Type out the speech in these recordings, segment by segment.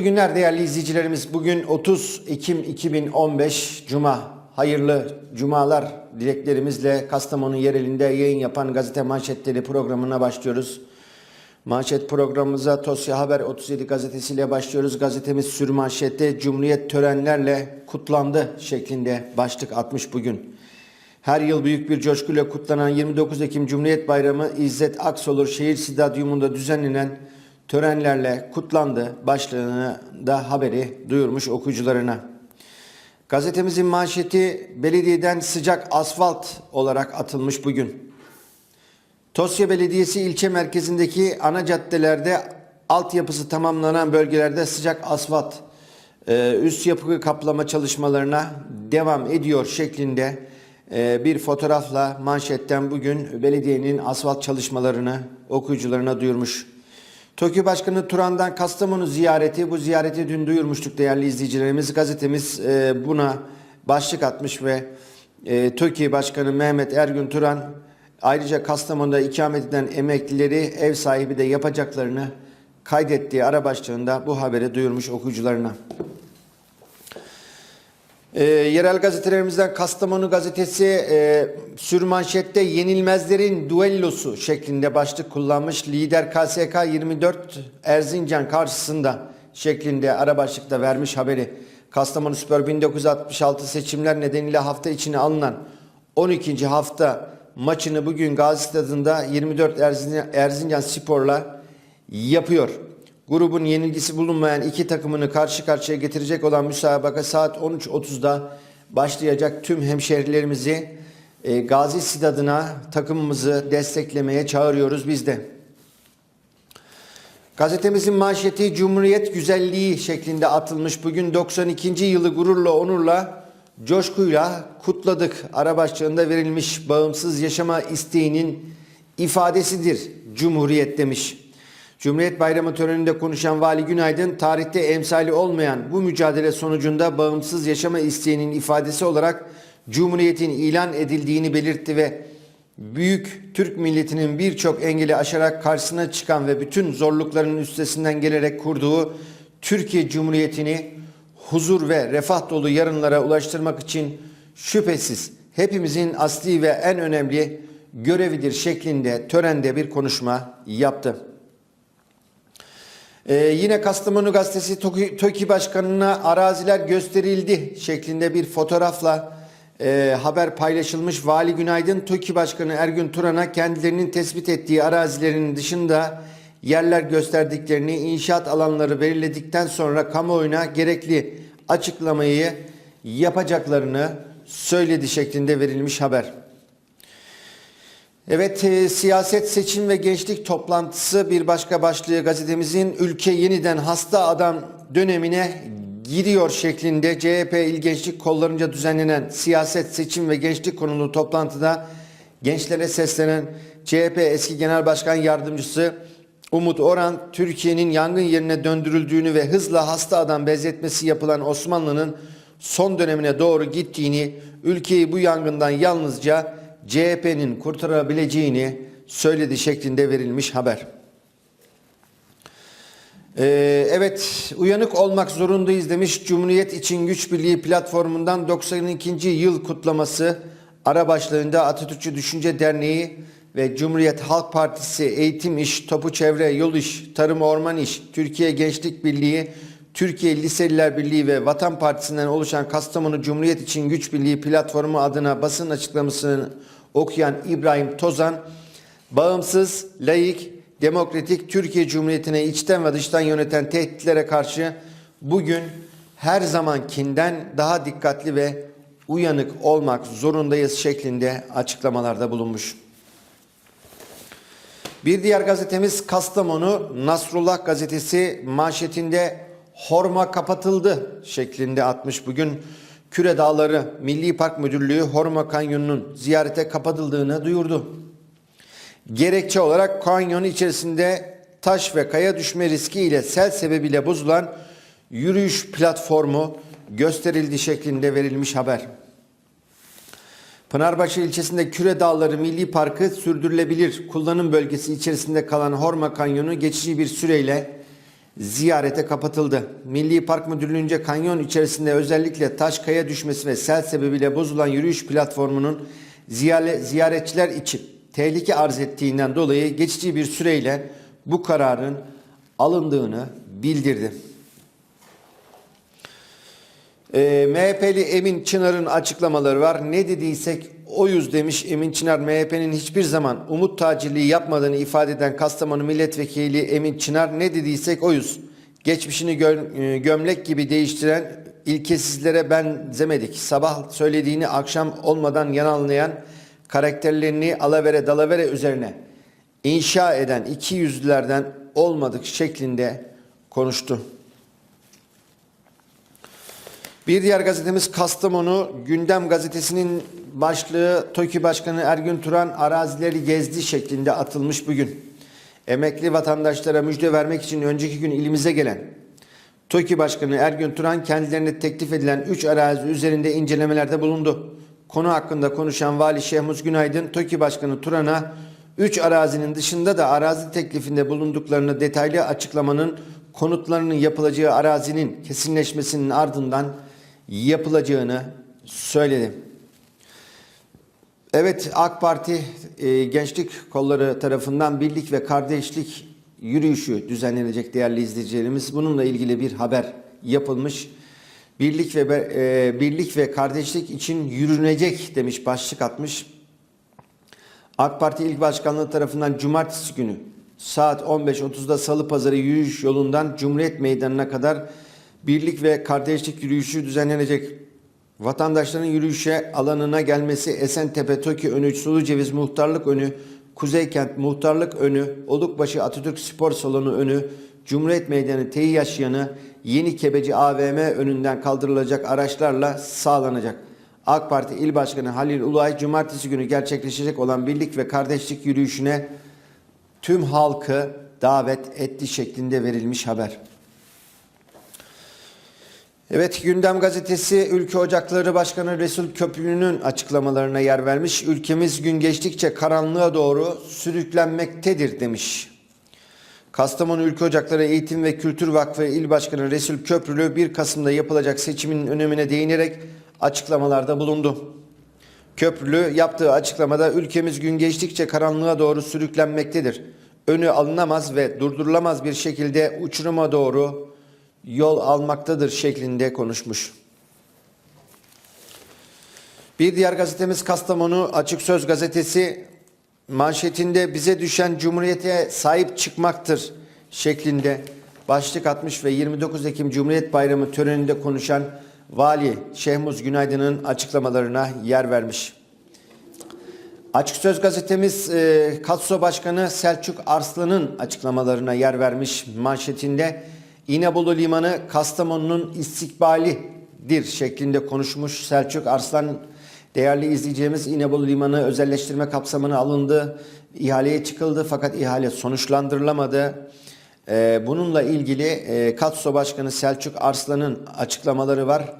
Mutlu günler değerli izleyicilerimiz. Bugün 30 Ekim 2015 Cuma. Hayırlı cumalar dileklerimizle Kastamonu yerelinde yayın yapan gazete manşetleri programına başlıyoruz. Manşet programımıza Tosya Haber 37 gazetesiyle başlıyoruz. Gazetemiz sürmanşette Cumhuriyet törenlerle kutlandı şeklinde başlık atmış bugün. Her yıl büyük bir coşkuyla kutlanan 29 Ekim Cumhuriyet Bayramı İzzet Aksolur Şehir Stadyumunda düzenlenen törenlerle kutlandı. Başlığını da haberi duyurmuş okuyucularına. Gazetemizin manşeti belediyeden sıcak asfalt olarak atılmış bugün. Tosya Belediyesi ilçe merkezindeki ana caddelerde altyapısı tamamlanan bölgelerde sıcak asfalt e, üst yapı kaplama çalışmalarına devam ediyor şeklinde e, bir fotoğrafla manşetten bugün belediyenin asfalt çalışmalarını okuyucularına duyurmuş. TOKİ Başkanı Turan'dan Kastamonu ziyareti, bu ziyareti dün duyurmuştuk değerli izleyicilerimiz. Gazetemiz e, buna başlık atmış ve e, TOKİ Başkanı Mehmet Ergün Turan ayrıca Kastamonu'da ikamet eden emeklileri ev sahibi de yapacaklarını kaydettiği ara başlığında bu haberi duyurmuş okuyucularına. E, yerel gazetelerimizden Kastamonu gazetesi e, sürmanşette yenilmezlerin duellosu şeklinde başlık kullanmış. Lider KSK 24 Erzincan karşısında şeklinde ara başlıkta vermiş haberi. Kastamonu Spor 1966 seçimler nedeniyle hafta içine alınan 12. hafta maçını bugün Gazi Stadı'nda 24 Erzincan, Erzincan Spor'la yapıyor. Grubun yenilgisi bulunmayan iki takımını karşı karşıya getirecek olan müsabaka saat 13.30'da başlayacak tüm hemşehrilerimizi e, Gazi Stadına takımımızı desteklemeye çağırıyoruz biz de. Gazetemizin manşeti Cumhuriyet Güzelliği şeklinde atılmış. Bugün 92. yılı gururla, onurla, coşkuyla kutladık. Ara başlığında verilmiş bağımsız yaşama isteğinin ifadesidir Cumhuriyet demiş. Cumhuriyet Bayramı töreninde konuşan Vali Günaydın, tarihte emsali olmayan bu mücadele sonucunda bağımsız yaşama isteğinin ifadesi olarak Cumhuriyet'in ilan edildiğini belirtti ve büyük Türk milletinin birçok engeli aşarak karşısına çıkan ve bütün zorlukların üstesinden gelerek kurduğu Türkiye Cumhuriyeti'ni huzur ve refah dolu yarınlara ulaştırmak için şüphesiz hepimizin asli ve en önemli görevidir şeklinde törende bir konuşma yaptı. Ee, yine Kastamonu Gazetesi TOKİ, Başkanı'na araziler gösterildi şeklinde bir fotoğrafla e, haber paylaşılmış. Vali Günaydın TOKİ Başkanı Ergün Turan'a kendilerinin tespit ettiği arazilerin dışında yerler gösterdiklerini, inşaat alanları belirledikten sonra kamuoyuna gerekli açıklamayı yapacaklarını söyledi şeklinde verilmiş haber. Evet, e, siyaset, seçim ve gençlik toplantısı bir başka başlığı gazetemizin ülke yeniden hasta adam dönemine giriyor şeklinde CHP İl Gençlik kollarınca düzenlenen siyaset, seçim ve gençlik konulu toplantıda gençlere seslenen CHP eski Genel Başkan Yardımcısı Umut Oran, Türkiye'nin yangın yerine döndürüldüğünü ve hızla hasta adam benzetmesi yapılan Osmanlı'nın son dönemine doğru gittiğini, ülkeyi bu yangından yalnızca CHP'nin kurtarabileceğini söyledi şeklinde verilmiş haber. Ee, evet uyanık olmak zorundayız demiş Cumhuriyet İçin Güç Birliği platformundan 92. yıl kutlaması ara başlığında Atatürkçü Düşünce Derneği ve Cumhuriyet Halk Partisi Eğitim İş, Topu Çevre, Yol İş, Tarım Orman İş, Türkiye Gençlik Birliği, Türkiye Liseliler Birliği ve Vatan Partisi'nden oluşan Kastamonu Cumhuriyet İçin Güç Birliği platformu adına basın açıklamasını okuyan İbrahim Tozan, bağımsız, layık, demokratik Türkiye Cumhuriyeti'ne içten ve dıştan yöneten tehditlere karşı bugün her zamankinden daha dikkatli ve uyanık olmak zorundayız şeklinde açıklamalarda bulunmuş. Bir diğer gazetemiz Kastamonu Nasrullah gazetesi manşetinde Horma kapatıldı şeklinde atmış bugün. Küre Dağları Milli Park Müdürlüğü Horma Kanyonu'nun ziyarete kapatıldığını duyurdu. Gerekçe olarak kanyon içerisinde taş ve kaya düşme riski ile sel sebebiyle bozulan yürüyüş platformu gösterildi şeklinde verilmiş haber. Pınarbaşı ilçesinde Küre Dağları Milli Parkı sürdürülebilir kullanım bölgesi içerisinde kalan Horma Kanyonu geçici bir süreyle ziyarete kapatıldı. Milli Park Müdürlüğü'nce kanyon içerisinde özellikle taş kaya düşmesi ve sel sebebiyle bozulan yürüyüş platformunun ziyare- ziyaretçiler için tehlike arz ettiğinden dolayı geçici bir süreyle bu kararın alındığını bildirdi. E, MHP'li Emin Çınar'ın açıklamaları var. Ne dediysek oyuz demiş Emin Çınar. MHP'nin hiçbir zaman umut tacirliği yapmadığını ifade eden Kastamonu Milletvekili Emin Çınar ne dediysek oyuz. Geçmişini gö- e, gömlek gibi değiştiren ilkesizlere benzemedik. Sabah söylediğini akşam olmadan yalanlayan karakterlerini alavere dalavere üzerine inşa eden iki yüzlülerden olmadık şeklinde konuştu. Bir diğer gazetemiz Kastamonu Gündem Gazetesi'nin başlığı TOKİ Başkanı Ergün Turan arazileri gezdi şeklinde atılmış bugün. Emekli vatandaşlara müjde vermek için önceki gün ilimize gelen TOKİ Başkanı Ergün Turan kendilerine teklif edilen 3 arazi üzerinde incelemelerde bulundu. Konu hakkında konuşan Vali Şehmuz Günaydın TOKİ Başkanı Turan'a 3 arazinin dışında da arazi teklifinde bulunduklarını detaylı açıklamanın konutlarının yapılacağı arazinin kesinleşmesinin ardından yapılacağını söyledi. Evet AK Parti e, Gençlik Kolları tarafından birlik ve kardeşlik yürüyüşü düzenlenecek değerli izleyicilerimiz. Bununla ilgili bir haber yapılmış. Birlik ve e, birlik ve kardeşlik için yürünecek demiş başlık atmış. AK Parti İl Başkanlığı tarafından cumartesi günü saat 15.30'da Salı Pazarı yürüyüş yolundan Cumhuriyet Meydanı'na kadar birlik ve kardeşlik yürüyüşü düzenlenecek. Vatandaşların yürüyüşe alanına gelmesi Esentepe, Toki önü, Suluceviz Muhtarlık önü, Kuzeykent Muhtarlık önü, Olukbaşı Atatürk Spor Salonu önü, Cumhuriyet Meydanı Teyyaş yanı, Yeni Kebeci AVM önünden kaldırılacak araçlarla sağlanacak. AK Parti İl Başkanı Halil Ulay cumartesi günü gerçekleşecek olan birlik ve kardeşlik yürüyüşüne tüm halkı davet etti şeklinde verilmiş haber. Evet Gündem Gazetesi Ülke Ocakları Başkanı Resul Köprülü'nün açıklamalarına yer vermiş. Ülkemiz gün geçtikçe karanlığa doğru sürüklenmektedir demiş. Kastamonu Ülke Ocakları Eğitim ve Kültür Vakfı İl Başkanı Resul Köprülü 1 Kasım'da yapılacak seçimin önemine değinerek açıklamalarda bulundu. Köprülü yaptığı açıklamada ülkemiz gün geçtikçe karanlığa doğru sürüklenmektedir. Önü alınamaz ve durdurulamaz bir şekilde uçuruma doğru yol almaktadır şeklinde konuşmuş. Bir diğer gazetemiz Kastamonu Açık Söz gazetesi manşetinde bize düşen cumhuriyete sahip çıkmaktır şeklinde başlık atmış ve 29 Ekim Cumhuriyet Bayramı töreninde konuşan Vali Şehmuz Günaydın'ın açıklamalarına yer vermiş. Açık Söz gazetemiz e, Katso Başkanı Selçuk Arslan'ın açıklamalarına yer vermiş manşetinde İnebolu Limanı Kastamonu'nun istikbalidir şeklinde konuşmuş Selçuk Arslan. Değerli izleyeceğimiz İnebolu Limanı özelleştirme kapsamına alındı, ihaleye çıkıldı fakat ihale sonuçlandırılamadı. Ee, bununla ilgili e, Katso Başkanı Selçuk Arslan'ın açıklamaları var.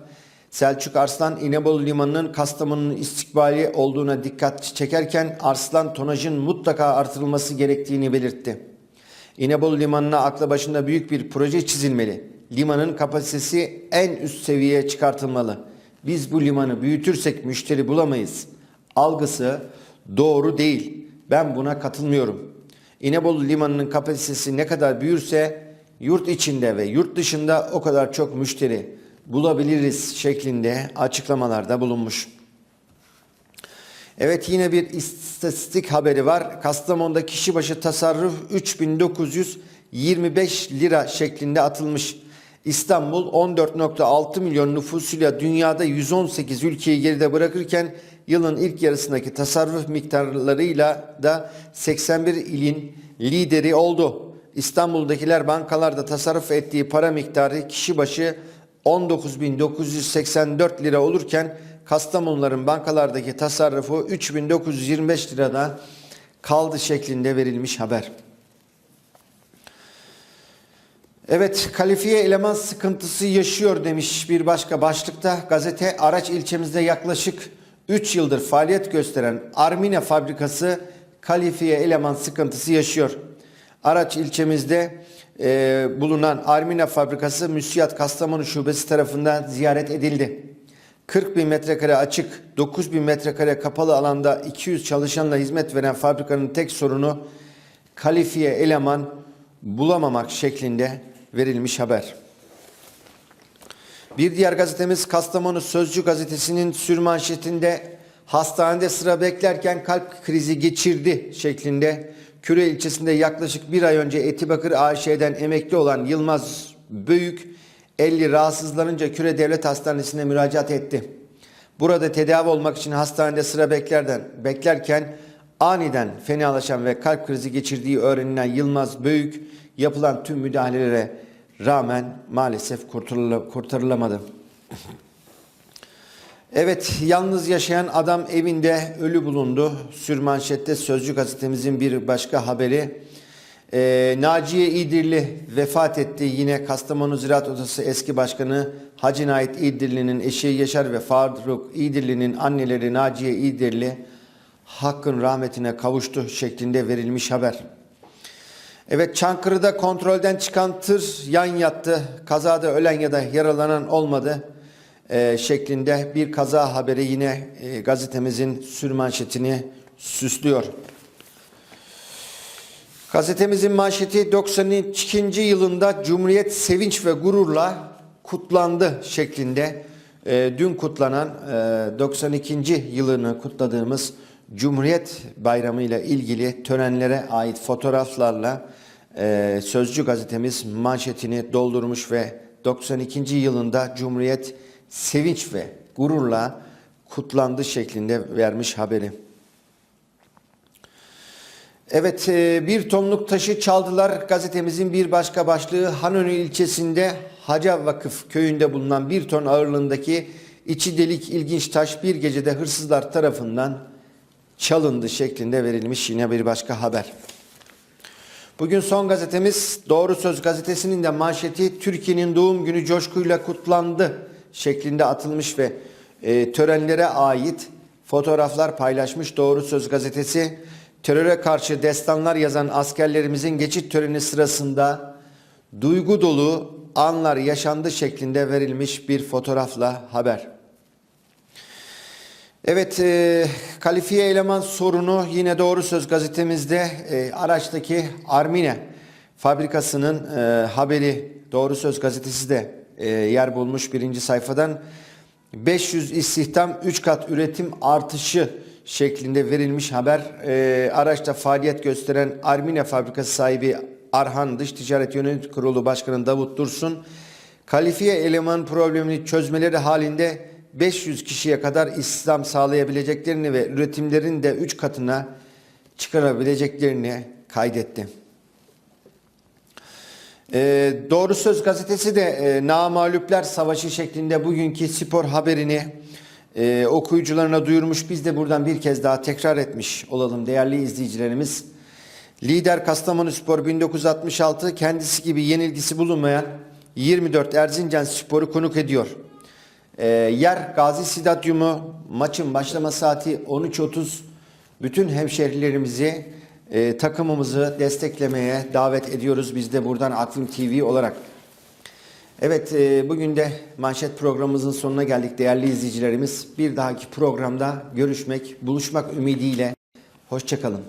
Selçuk Arslan İnebolu Limanı'nın Kastamonu'nun istikbali olduğuna dikkat çekerken Arslan tonajın mutlaka artırılması gerektiğini belirtti. İnebolu Limanı'na akla başında büyük bir proje çizilmeli. Limanın kapasitesi en üst seviyeye çıkartılmalı. Biz bu limanı büyütürsek müşteri bulamayız. Algısı doğru değil. Ben buna katılmıyorum. İnebolu Limanı'nın kapasitesi ne kadar büyürse yurt içinde ve yurt dışında o kadar çok müşteri bulabiliriz şeklinde açıklamalarda bulunmuş. Evet yine bir istatistik haberi var. Kastamonu'da kişi başı tasarruf 3925 lira şeklinde atılmış. İstanbul 14.6 milyon nüfusuyla dünyada 118 ülkeyi geride bırakırken yılın ilk yarısındaki tasarruf miktarlarıyla da 81 ilin lideri oldu. İstanbul'dakiler bankalarda tasarruf ettiği para miktarı kişi başı 19.984 lira olurken Kastamonuların bankalardaki tasarrufu 3925 lirada kaldı şeklinde verilmiş haber. Evet kalifiye eleman sıkıntısı yaşıyor demiş bir başka başlıkta. Gazete Araç ilçemizde yaklaşık 3 yıldır faaliyet gösteren Armine fabrikası kalifiye eleman sıkıntısı yaşıyor. Araç ilçemizde e, bulunan Armina fabrikası Müsiyat Kastamonu Şubesi tarafından ziyaret edildi. 40 bin metrekare açık, 9 bin metrekare kapalı alanda 200 çalışanla hizmet veren fabrikanın tek sorunu kalifiye eleman bulamamak şeklinde verilmiş haber. Bir diğer gazetemiz Kastamonu Sözcü gazetesinin sürmanşetinde hastanede sıra beklerken kalp krizi geçirdi şeklinde Küre ilçesinde yaklaşık bir ay önce Etibakır AŞ'den emekli olan Yılmaz Büyük 50 rahatsızlanınca Küre Devlet Hastanesi'ne müracaat etti. Burada tedavi olmak için hastanede sıra beklerden beklerken aniden fenalaşan ve kalp krizi geçirdiği öğrenilen Yılmaz Büyük yapılan tüm müdahalelere rağmen maalesef kurtarıla- kurtarılamadı. Evet, yalnız yaşayan adam evinde ölü bulundu. Sürmanşette Sözcü gazetemizin bir başka haberi. Ee, Naciye İdirli vefat etti. Yine Kastamonu Ziraat Odası eski başkanı Hacı Nait İdirli'nin eşi Yaşar ve Faruk İdirli'nin anneleri Naciye İdirli hakkın rahmetine kavuştu şeklinde verilmiş haber. Evet Çankırı'da kontrolden çıkan tır yan yattı. Kazada ölen ya da yaralanan olmadı Ee, şeklinde bir kaza haberi yine e, gazetemizin sürmanşetini süslüyor. Gazetemizin manşeti 92. yılında Cumhuriyet sevinç ve gururla kutlandı şeklinde. e, dün kutlanan e, 92. yılını kutladığımız Cumhuriyet Bayramı ile ilgili törenlere ait fotoğraflarla e, Sözcü gazetemiz manşetini doldurmuş ve 92. yılında Cumhuriyet sevinç ve gururla kutlandı şeklinde vermiş haberi. Evet e, bir tonluk taşı çaldılar. Gazetemizin bir başka başlığı Hanönü ilçesinde Haca Vakıf köyünde bulunan bir ton ağırlığındaki içi delik ilginç taş bir gecede hırsızlar tarafından çalındı şeklinde verilmiş yine bir başka haber. Bugün son gazetemiz Doğru Söz gazetesinin de manşeti Türkiye'nin doğum günü coşkuyla kutlandı şeklinde atılmış ve e, törenlere ait fotoğraflar paylaşmış Doğru Söz gazetesi. Teröre karşı destanlar yazan askerlerimizin geçit töreni sırasında duygu dolu anlar yaşandı şeklinde verilmiş bir fotoğrafla haber. Evet, e, kalifiye eleman sorunu yine Doğru Söz gazetemizde e, araçtaki Armine fabrikasının e, haberi Doğru Söz gazetesi de e, yer bulmuş birinci sayfadan 500 istihdam 3 kat üretim artışı şeklinde verilmiş haber. E, araçta faaliyet gösteren Armine fabrikası sahibi Arhan Dış Ticaret Yönetim Kurulu Başkanı Davut Dursun kalifiye eleman problemini çözmeleri halinde 500 kişiye kadar istihdam sağlayabileceklerini ve üretimlerin de 3 katına çıkarabileceklerini kaydetti. Ee, Doğru Söz gazetesi de e, Namalüpler Savaşı şeklinde bugünkü spor haberini e, okuyucularına duyurmuş. Biz de buradan bir kez daha tekrar etmiş olalım değerli izleyicilerimiz. Lider Kastamonu Spor 1966 kendisi gibi yenilgisi bulunmayan 24 Erzincan Spor'u konuk ediyor. Ee, yer Gazi Stadyumu maçın başlama saati 13.30 bütün hemşehrilerimizi e, takımımızı desteklemeye davet ediyoruz biz de buradan Akvim TV olarak. Evet e, bugün de manşet programımızın sonuna geldik değerli izleyicilerimiz. Bir dahaki programda görüşmek, buluşmak ümidiyle. Hoşçakalın.